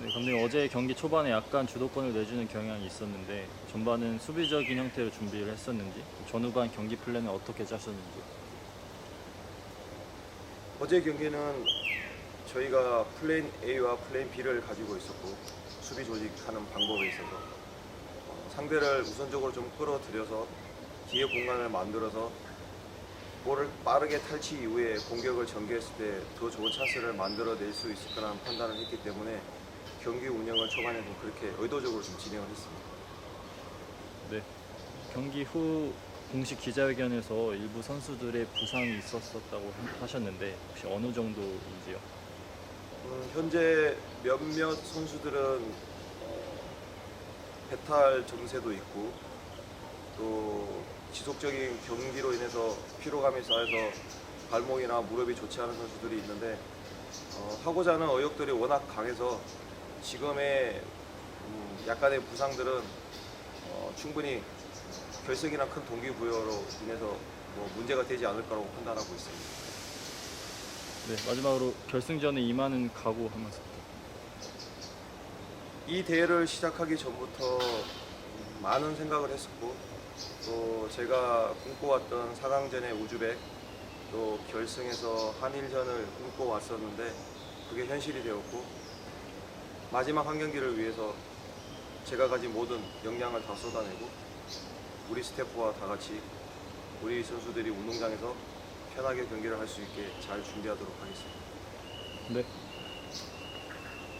네, 감독님 어제 경기 초반에 약간 주도권을 내주는 경향이 있었는데 전반은 수비적인 형태로 준비를 했었는지 전후반 경기 플랜은 어떻게 짜셨는지. 어제 경기는 저희가 플랜 A와 플랜 B를 가지고 있었고 수비 조직하는 방법에 있어서 어, 상대를 우선적으로 좀 끌어들여서 뒤에 공간을 만들어서 볼을 빠르게 탈취 이후에 공격을 전개했을 때 더 좋은 찬스를 만들어낼 수 있을 거라는 판단을 했기 때문에 경기 운영을 초반에 좀 그렇게 의도적으로 좀 진행을 했습니다. 네 경기 후 공식 기자회견에서 일부 선수들의 부상이 있었었다고 하셨는데 혹시 어느 정도인지요? 음, 현재 몇몇 선수들은 어, 배탈 증세도 있고 또 지속적인 경기로 인해서 피로감이 쌓여서 발목이나 무릎이 좋지 않은 선수들이 있는데 어, 하고자 하는 의욕들이 워낙 강해서 지금의 음, 약간의 부상들은 어, 충분히 결석이나 큰 동기부여로 인해서 뭐 문제가 되지 않을 거라고 판단하고 있습니다. 네 마지막으로 결승전에 임하는 각오 하면서 이 대회를 시작하기 전부터 많은 생각을 했었고 또 제가 꿈꿔왔던 4강전의 우즈벡 또 결승에서 한일전을 꿈꿔왔었는데 그게 현실이 되었고 마지막 한 경기를 위해서 제가 가진 모든 역량을 다 쏟아내고 우리 스태프와 다 같이 우리 선수들이 운동장에서 편하게 경기를 할 수 있게 잘 준비하도록 하겠습니다. 네